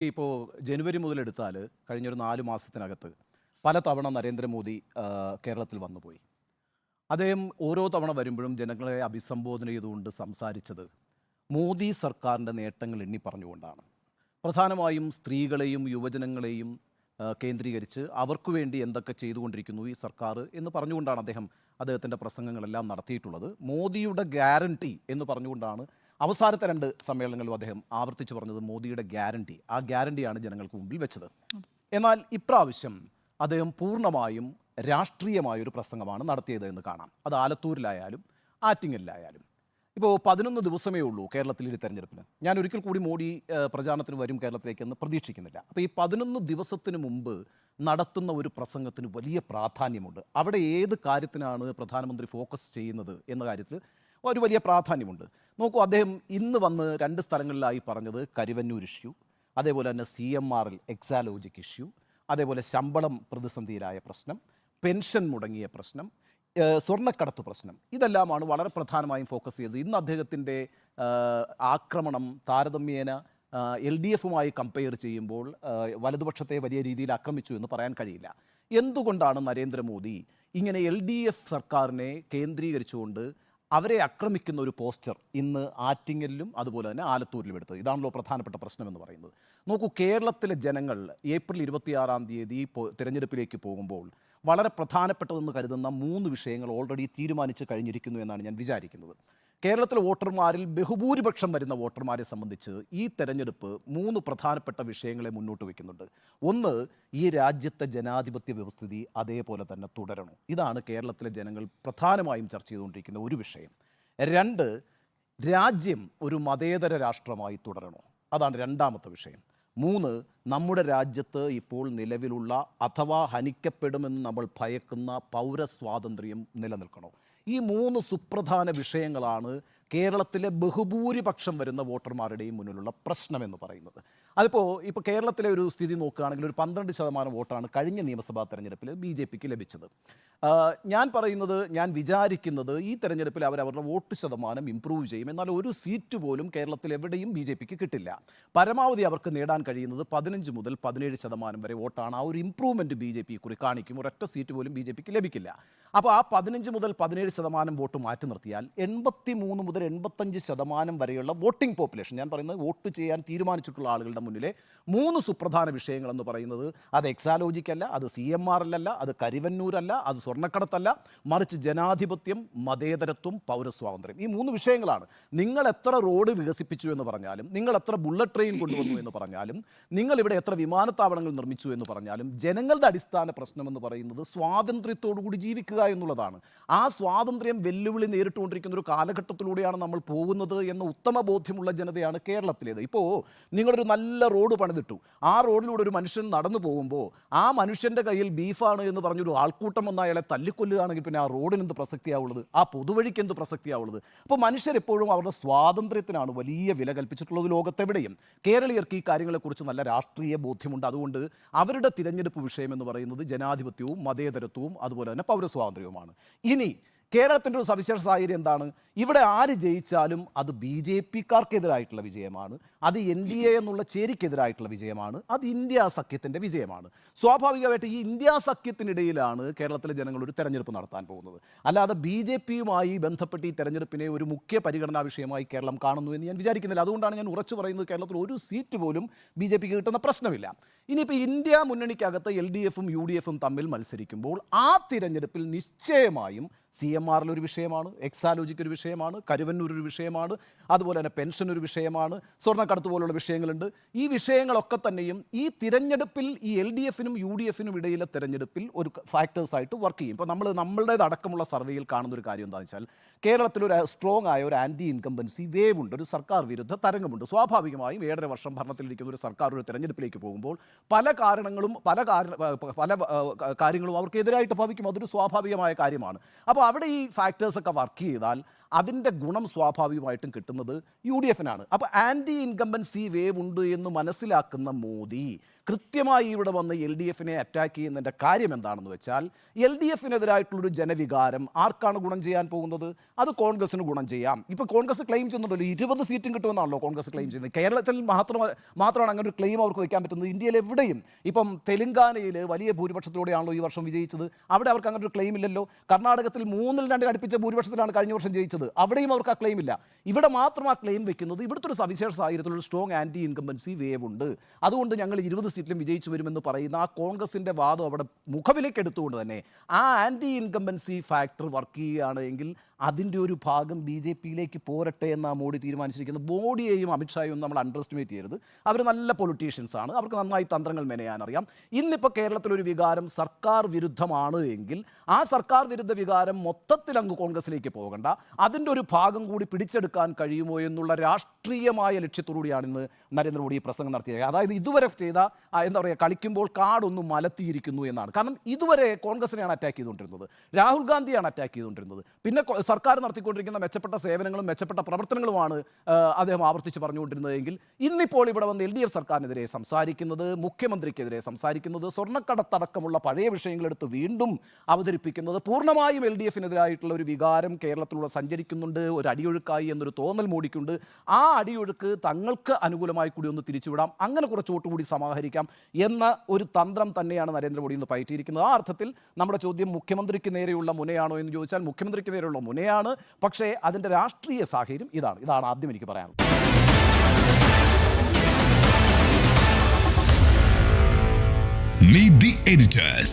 ഇപ്പോൾ ജനുവരി മുതൽ എടുത്താൽ കഴിഞ്ഞൊരു നാല് മാസത്തിനകത്ത് പലതവണ നരേന്ദ്രമോദി ആ, കേരളത്തിൽ വന്നുപോയി. അദ്ദേഹം ഓരോ തവണ വരുമ്പോഴും ജനങ്ങളെ അഭിസംബോധന ചെയ്തുകൊണ്ട് സംസാരിച്ചത് മോദി സർക്കാരിന്റെ നേട്ടങ്ങൾ എണ്ണി പറഞ്ഞുകൊണ്ടാണ്. പ്രധാനമായും സ്ത്രീകളെയും യുവജനങ്ങളെയും കേന്ദ്രീകരിച്ച് അവർക്ക് വേണ്ടി എന്തൊക്കെ ചെയ്തുകൊണ്ടിരിക്കുന്നു ഈ സർക്കാർ എന്ന് പറഞ്ഞുകൊണ്ടാണ് അദ്ദേഹം അദ്ദേഹത്തിന്റെ പ്രസംഗങ്ങളെല്ലാം നടത്തിയിട്ടുള്ളത്. മോദിയുടെ ഗ്യാരണ്ടി എന്ന് പറഞ്ഞുകൊണ്ടാണ് അവസാനത്തെ രണ്ട് സമ്മേളനങ്ങളിലും അദ്ദേഹം ആവർത്തിച്ചു പറഞ്ഞത് മോദിയുടെ ഗ്യാരണ്ടി. ആ ഗ്യാരണ്ടിയാണ് ജനങ്ങൾക്ക് മുമ്പിൽ വെച്ചത്. എന്നാൽ ഇപ്രാവശ്യം അദ്ദേഹം പൂർണമായും രാഷ്ട്രീയമായൊരു പ്രസംഗമാണ് നടത്തിയത് എന്ന് കാണാം. അത് ആലത്തൂരിലായാലും ആറ്റിങ്ങലിലായാലും. ഇപ്പോൾ പതിനൊന്ന് ദിവസമേ ഉള്ളൂ കേരളത്തിൽ ഈ തെരഞ്ഞെടുപ്പിന്. ഞാൻ ഒരിക്കൽ കൂടി മോഡി പ്രചാരണത്തിന് വരും കേരളത്തിലേക്കെന്ന് പ്രതീക്ഷിക്കുന്നില്ല. അപ്പോൾ ഈ പതിനൊന്ന് ദിവസത്തിന് മുമ്പ് നടത്തുന്ന ഒരു പ്രസംഗത്തിന് വലിയ പ്രാധാന്യമുണ്ട്. അവിടെ ഏത് കാര്യത്തിനാണ് പ്രധാനമന്ത്രി ഫോക്കസ് ചെയ്യുന്നത് എന്ന കാര്യത്തിൽ ഒരു വലിയ പ്രാധാന്യമുണ്ട്. നോക്കൂ അദ്ദേഹം ഇന്ന് വന്ന് രണ്ട് സ്ഥലങ്ങളിലായി പറഞ്ഞത് കരുവന്നൂർ ഇഷ്യൂ അതേപോലെ തന്നെ സി എം ആറിൽ എക്സാലോജിക് ഇഷ്യൂ അതേപോലെ ശമ്പളം പ്രതിസന്ധിയിലായ പ്രശ്നം പെൻഷൻ മുടങ്ങിയ പ്രശ്നം സ്വർണക്കടത്ത് പ്രശ്നം. ഇതെല്ലാമാണ് വളരെ പ്രധാനമായും ഫോക്കസ് ചെയ്തത്. ഇന്ന് അദ്ദേഹത്തിന്റെ ആക്രമണം താരതമ്യേന എൽ ഡി എഫുമായി കമ്പയർ ചെയ്യുമ്പോൾ വലതുപക്ഷത്തെ വലിയ രീതിയിൽ ആക്രമിച്ചു എന്ന് പറയാൻ കഴിയില്ല. എന്തുകൊണ്ടാണ് നരേന്ദ്രമോദി ഇങ്ങനെ എൽ ഡി എഫ് സർക്കാരിനെ കേന്ദ്രീകരിച്ചുകൊണ്ട് അവരെ ആക്രമിക്കുന്ന ഒരു പോസ്റ്റർ ഇന്ന് ആറ്റിങ്ങലിലും അതുപോലെ തന്നെ ആലത്തൂരിലും എടുത്തത്. ഇതാണല്ലോ പ്രധാനപ്പെട്ട പ്രശ്നം എന്ന് പറയുന്നത്. നോക്കൂ കേരളത്തിലെ ജനങ്ങൾ ഏപ്രിൽ ഇരുപത്തിയാറാം തീയതി തിരഞ്ഞെടുപ്പിലേക്ക് പോകുമ്പോൾ വളരെ പ്രധാനപ്പെട്ടതെന്ന് കരുതുന്ന മൂന്ന് വിഷയങ്ങൾ ഓൾറെഡി തീരുമാനിച്ച് കഴിഞ്ഞിരിക്കുന്നു എന്നാണ് ഞാൻ വിചാരിക്കുന്നത്. കേരളത്തിലെ വോട്ടർമാരിൽ ബഹുഭൂരിപക്ഷം വരുന്ന വോട്ടർമാരെ സംബന്ധിച്ച് ഈ തെരഞ്ഞെടുപ്പ് മൂന്ന് പ്രധാനപ്പെട്ട വിഷയങ്ങളെ മുന്നോട്ട് വയ്ക്കുന്നുണ്ട്. ഒന്ന് ഈ രാജ്യത്തെ ജനാധിപത്യ വ്യവസ്ഥിതി അതേപോലെ തന്നെ തുടരണം. ഇതാണ് കേരളത്തിലെ ജനങ്ങൾ പ്രധാനമായും ചർച്ച ചെയ്തുകൊണ്ടിരിക്കുന്ന ഒരു വിഷയം. രണ്ട് രാജ്യം ഒരു മതേതര രാഷ്ട്രമായി തുടരണോ? അതാണ് രണ്ടാമത്തെ വിഷയം. മൂന്ന് നമ്മുടെ രാജ്യത്ത് ഇപ്പോൾ നിലവിലുള്ള അഥവാ ഹനിക്കപ്പെടുമെന്ന് നമ്മൾ ഭയക്കുന്ന പൗരസ്വാതന്ത്ര്യം നിലനിൽക്കണോ? ഈ മൂന്ന് സുപ്രധാന വിഷയങ്ങളാണ് കേരളത്തിലെ ബഹുഭൂരിപക്ഷം വരുന്ന വോട്ടർമാരുടെയും മുന്നിലുള്ള പ്രശ്നം എന്ന് പറയുന്നത്. അതിപ്പോൾ ഇപ്പോൾ കേരളത്തിലെ ഒരു സ്ഥിതി നോക്കുകയാണെങ്കിൽ ഒരു പന്ത്രണ്ട് ശതമാനം വോട്ടാണ് കഴിഞ്ഞ നിയമസഭാ തെരഞ്ഞെടുപ്പിൽ ബി ജെ പിക്ക് ലഭിച്ചത്. ഞാൻ പറയുന്നത് ഞാൻ വിചാരിക്കുന്നത് ഈ തെരഞ്ഞെടുപ്പിൽ അവർ അവരുടെ വോട്ട് ശതമാനം ഇമ്പ്രൂവ് ചെയ്യും. എന്നാൽ ഒരു സീറ്റ് പോലും കേരളത്തിൽ എവിടെയും ബി ജെ പിക്ക് കിട്ടില്ല. പരമാവധി അവർക്ക് നേടാൻ കഴിയുന്നത് പതിനഞ്ച് മുതൽ പതിനേഴ് ശതമാനം വരെ വോട്ടാണ് ആ ഒരു ഇമ്പ്രൂവ്മെന്റ് ബി ജെ കുറി കാണിക്കും. ഒരൊറ്റ സീറ്റ് പോലും ബി ജെ പിക്ക് ലഭിക്കില്ല. അപ്പോൾ ആ പതിനഞ്ച് മുതൽ പതിനേഴ് ശതമാനം വോട്ട് മാറ്റി നിർത്തിയാൽ എൺപത്തി മൂന്ന് മുതൽ എൺപത്തഞ്ച് ശതമാനം വരെയുള്ള വോട്ടിംഗ് പോപ്പുലേഷൻ ഞാൻ പറയുന്നത് വോട്ട് ചെയ്യാൻ തീരുമാനിച്ചിട്ടുള്ള ആളുകളുടെ മുന്നിലെ മൂന്ന് സുപ്രധാന വിഷയങ്ങളെന്ന് പറയുന്നത് അത് എക്സാലോജിക്കല്ല അത് സി എം ആർ അല്ല അത് കരിവന്നൂരല്ല അത് സ്വർണക്കടത്തല്ല മറിച്ച് ജനാധിപത്യം മതേതരത്വം പൗരസ്വാതന്ത്ര്യം. ഈ മൂന്ന് വിഷയങ്ങളാണ്. നിങ്ങൾ എത്ര റോഡ് വികസിപ്പിച്ചു എന്ന് പറഞ്ഞാലും നിങ്ങൾ എത്ര ബുള്ളറ്റ് ട്രെയിൻ കൊണ്ടുവന്നു എന്ന് പറഞ്ഞാലും നിങ്ങൾ ഇവിടെ എത്ര വിമാനത്താവളങ്ങൾ നിർമ്മിച്ചു എന്ന് പറഞ്ഞാലും ജനങ്ങളുടെ അടിസ്ഥാന പ്രശ്നം എന്ന് പറയുന്നത് സ്വാതന്ത്ര്യത്തോടു കൂടി ജീവിക്കുക എന്നുള്ളതാണ്. ആ സ്വാതന്ത്ര്യം വെല്ലുവിളി നേരിട്ടുകൊണ്ടിരിക്കുന്ന ഒരു കാലഘട്ടത്തിലൂടെയാണ് നമ്മൾ പോകുന്നത് എന്ന ഉത്തമ ബോധ്യമുള്ള ജനതയാണ് കേരളത്തിലേത്. ഇപ്പോൾ നിങ്ങളൊരു നല്ല റോഡ് പണിതിട്ടു. ആ റോഡിലൂടെ ഒരു മനുഷ്യൻ നടന്നു പോകുമ്പോൾ ആ മനുഷ്യന്റെ കയ്യിൽ ബീഫാണ് എന്ന് പറഞ്ഞൊരു ആൾക്കൂട്ടം വന്ന അയാളെ തല്ലിക്കൊല്ലുകയാണെങ്കിൽ പിന്നെ ആ റോഡിന് എന്ത് പ്രസക്തിയാവുള്ളത്? ആ പൊതുവഴിക്ക് എന്ത് പ്രസക്തിയാവുള്ളത്? അപ്പോൾ മനുഷ്യരെപ്പോഴും അവരുടെ സ്വാതന്ത്ര്യത്തിനാണ് വലിയ വില കൽപ്പിച്ചിട്ടുള്ളത് ലോകത്തെവിടെയും. കേരളീയർക്ക് ഈ കാര്യങ്ങളെക്കുറിച്ച് നല്ല രാഷ്ട്രീയ ബോധ്യമുണ്ട്. അതുകൊണ്ട് അവരുടെ തിരഞ്ഞെടുപ്പ് വിഷയം എന്ന് പറയുന്നത് ജനാധിപത്യവും മതേതരത്വവും അതുപോലെ തന്നെ പൗരസ്വാതന്ത്ര്യവുമാണ്. ഇനി കേരളത്തിന്റെ ഒരു സവിശേഷ സാഹചര്യം എന്താണ്? ഇവിടെ ആര് ജയിച്ചാലും അത് ബി ജെ പിക്കാർക്കെതിരായിട്ടുള്ള വിജയമാണ്. അത് എൻ ഡി എ എന്നുള്ള ചേരിക്കെതിരായിട്ടുള്ള വിജയമാണ്. അത് ഇന്ത്യ സഖ്യത്തിന്റെ വിജയമാണ്. സ്വാഭാവികമായിട്ട് ഈ ഇന്ത്യ സഖ്യത്തിനിടയിലാണ് കേരളത്തിലെ ജനങ്ങൾ ഒരു തെരഞ്ഞെടുപ്പ് നടത്താൻ പോകുന്നത്. അല്ലാതെ ബി ജെ പിയുമായി ബന്ധപ്പെട്ട് ഈ തെരഞ്ഞെടുപ്പിനെ ഒരു മുഖ്യ പരിഗണനാ വിഷയമായി കേരളം കാണുന്നു എന്ന് ഞാൻ വിചാരിക്കുന്നില്ല. അതുകൊണ്ടാണ് ഞാൻ ഉറച്ചു പറയുന്നത് കേരളത്തിൽ ഒരു സീറ്റ് പോലും ബി ജെ പിക്ക് കിട്ടുന്ന പ്രശ്നമില്ല. ഇനിയിപ്പോൾ ഇന്ത്യ മുന്നണിക്കകത്ത് എൽ ഡി എഫും യു ഡി എഫും തമ്മിൽ മത്സരിക്കുമ്പോൾ ആ തിരഞ്ഞെടുപ്പിൽ നിശ്ചയമായും സി എം ആറിൽ ഒരു വിഷയമാണ് എക്സാലോജിക്ക് ഒരു വിഷയമാണ് കരുവന്നൂർ ഒരു വിഷയമാണ് അതുപോലെ തന്നെ പെൻഷൻ ഒരു വിഷയമാണ് സ്വർണക്കടത്ത് പോലുള്ള വിഷയങ്ങളുണ്ട്. ഈ വിഷയങ്ങളൊക്കെ തന്നെയും ഈ തിരഞ്ഞെടുപ്പിൽ ഈ എൽ ഡി എഫിനും യു ഡി എഫിനും ഇടയിലെ തിരഞ്ഞെടുപ്പിൽ ഒരു ഫാക്ടേഴ്സ് ആയിട്ട് വർക്ക് ചെയ്യും. ഇപ്പോൾ നമ്മൾ നമ്മളുടേത് അടക്കമുള്ള സർവേയിൽ കാണുന്ന ഒരു കാര്യം എന്താണെന്ന് വെച്ചാൽ കേരളത്തിലൊരു സ്ട്രോങ് ആയ ഒരു ആന്റി ഇൻകംബൻസി വേവ് ഉണ്ട്. ഒരു സർക്കാർ വിരുദ്ധ തരംഗമുണ്ട്. സ്വാഭാവികമായും ഏഴര വർഷം ഭരണത്തിലിരിക്കുന്ന ഒരു സർക്കാർ ഒരു തിരഞ്ഞെടുപ്പിലേക്ക് പോകുമ്പോൾ പല കാരണങ്ങളും പല കാരണ പല കാര്യങ്ങളും അവർക്ക് എതിരായിട്ട് ഭവിക്കും. അതൊരു സ്വാഭാവികമായ കാര്യമാണ്. അപ്പോൾ അപ്പോൾ അവിടെ ഈ ഫാക്ടേഴ്സൊക്കെ വർക്ക് ചെയ്താൽ അതിന്റെ ഗുണം സ്വാഭാവികമായിട്ടും കിട്ടുന്നത് യു ഡി എഫിനാണ് അപ്പോൾ ആന്റി ഇൻകംബൻസി വേവ് ഉണ്ട് എന്ന് മനസ്സിലാക്കുന്ന മോദി കൃത്യമായി ഇവിടെ വന്ന് എൽ ഡി എഫിനെ അറ്റാക്ക് ചെയ്യുന്നതിന്റെ കാര്യം എന്താണെന്ന് വെച്ചാൽ എൽ ഡി എഫിനെതിരായിട്ടുള്ളൊരു ജനവികാരം ആർക്കാണ് ഗുണം ചെയ്യാൻ പോകുന്നത്? അത് കോൺഗ്രസിന് ഗുണം ചെയ്യാം. ഇപ്പോൾ കോൺഗ്രസ് ക്ലെയിം ചെയ്യുന്നുണ്ടല്ലോ ഇരുപത് സീറ്റും കിട്ടുമെന്നാണല്ലോ കോൺഗ്രസ് ക്ലെയിം ചെയ്യുന്നത്. കേരളത്തിൽ മാത്രം മാത്രമാണ് അങ്ങനെ ഒരു ക്ലെയിം അവർക്ക് വയ്ക്കാൻ പറ്റുന്നത്. ഇന്ത്യയിൽ എവിടെയും ഇപ്പം തെലങ്കാനയിൽ വലിയ ഭൂരിപക്ഷത്തിലൂടെയാണല്ലോ ഈ വർഷം വിജയിച്ചത്. അവിടെ അവർക്ക് അങ്ങനെ ഒരു ക്ലെയിം ഇല്ലല്ലോ. കർണാടകത്തിൽ മൂന്നിൽ രണ്ട് അടുപ്പിച്ച ഭൂരിപക്ഷത്തിലാണ് കഴിഞ്ഞ വർഷം ജയിച്ചത്. അവിടെയും അവർക്ക് ആ ക്ലെയിം ഇല്ല. ഇവിടെ മാത്രം ആ ക്ലെയിം വെക്കുന്നത് ഇവിടുത്തെ ഒരു സവിശേഷ സാഹചര്യത്തിലുള്ള സ്ട്രോങ് ആന്റി ഇൻകംബൻസി വേവ് ഉണ്ട്. അതുകൊണ്ട് ഞങ്ങൾ ഇരുപത് സീറ്റിലും വിജയിച്ചു വരുമെന്ന് പറയുന്ന ആ കോൺഗ്രസിന്റെ വാദം അവിടെ മുഖവിലേക്ക് എടുത്തുകൊണ്ട് തന്നെ ആ ആന്റി ഇൻകംബൻസി ഫാക്ടർ വർക്ക് ചെയ്യുകയാണ് എങ്കിൽ അതിന്റെ ഒരു ഭാഗം ബി ജെ പിയിലേക്ക് പോരട്ടെ എന്നാണ് മോഡി തീരുമാനിച്ചിരിക്കുന്നത്. മോഡിയെയും അമിത്ഷായും നമ്മൾ അണ്ടർ എസ്റ്റിമേറ്റ് ചെയ്യരുത്. അവർ നല്ല പൊളിറ്റീഷ്യൻസ് ആണ്. അവർക്ക് നന്നായി തന്ത്രങ്ങൾ മെനയാനറിയാം. ഇന്നിപ്പോൾ കേരളത്തിലൊരു വികാരം സർക്കാർ വിരുദ്ധമാണ് എങ്കിൽ ആ സർക്കാർ വിരുദ്ധ വികാരം മൊത്തത്തിൽ അങ്ങ് കോൺഗ്രസിലേക്ക് പോകണ്ട. അതിന്റെ ഒരു ഭാഗം കൂടി പിടിച്ചെടുക്കാൻ കഴിയുമോ എന്നുള്ള രാഷ്ട്രീയമായ ലക്ഷ്യത്തോടുകൂടിയാണ് ഇന്ന് നരേന്ദ്രമോദി ഈ പ്രസംഗം നടത്തിയത്. അതായത് ഇതുവരെ ചെയ്ത എന്താ പറയുക കളിക്കുമ്പോൾ കാടൊന്നും മലത്തിയിരിക്കുന്നു എന്നാണ്. കാരണം ഇതുവരെ കോൺഗ്രസിനെയാണ് അറ്റാക്ക് ചെയ്തുകൊണ്ടിരുന്നത്. രാഹുൽ ഗാന്ധിയാണ് അറ്റാക്ക് ചെയ്തുകൊണ്ടിരുന്നത്. പിന്നെ സർക്കാർ നടത്തിക്കൊണ്ടിരിക്കുന്ന മെച്ചപ്പെട്ട സേവനങ്ങളും മെച്ചപ്പെട്ട പ്രവർത്തനങ്ങളുമാണ് അദ്ദേഹം ആവർത്തിച്ച് പറഞ്ഞുകൊണ്ടിരുന്നതെങ്കിൽ ഇന്നിപ്പോൾ ഇവിടെ വന്ന് എൽ ഡി എഫ് സർക്കാരിനെതിരെ സംസാരിക്കുന്നത് മുഖ്യമന്ത്രിക്കെതിരെ സംസാരിക്കുന്നത് സ്വർണക്കടത്തടക്കമുള്ള പഴയ വിഷയങ്ങളെടുത്ത് വീണ്ടും അവതരിപ്പിക്കുന്നത് പൂർണമായും എൽ ഡി എഫിനെതിരായിട്ടുള്ള ഒരു വികാരം കേരളത്തിലൂടെ സഞ്ചരിക്കുന്നുണ്ട് ഒരു അടിയൊഴുക്കായി എന്നൊരു തോന്നൽ മൂടിക്കുണ്ട് ആ അടിയൊഴുക്ക് തങ്ങൾക്ക് അനുകൂലമായി കൂടി ഒന്ന് തിരിച്ചുവിടാം അങ്ങനെ കുറച്ച് വോട്ട് കൂടി സമാഹരിക്കാം എന്ന ഒരു തന്ത്രം തന്നെയാണ് നരേന്ദ്രമോദി ഇന്ന് പയറ്റിയിരിക്കുന്നത്. ആ അർത്ഥത്തിൽ നമ്മുടെ ചോദ്യം മുഖ്യമന്ത്രിക്ക് നേരെയുള്ള മുനയാണോ എന്ന് ചോദിച്ചാൽ മുഖ്യമന്ത്രിക്ക് നേരെയുള്ള മുനയാണ് പക്ഷേ അതിന്റെ രാഷ്ട്രീയ സാഹചര്യം ഇതാണ്. ഇതാണ് ആദ്യം എനിക്ക് പറയാനുള്ളത്. Meet the editors.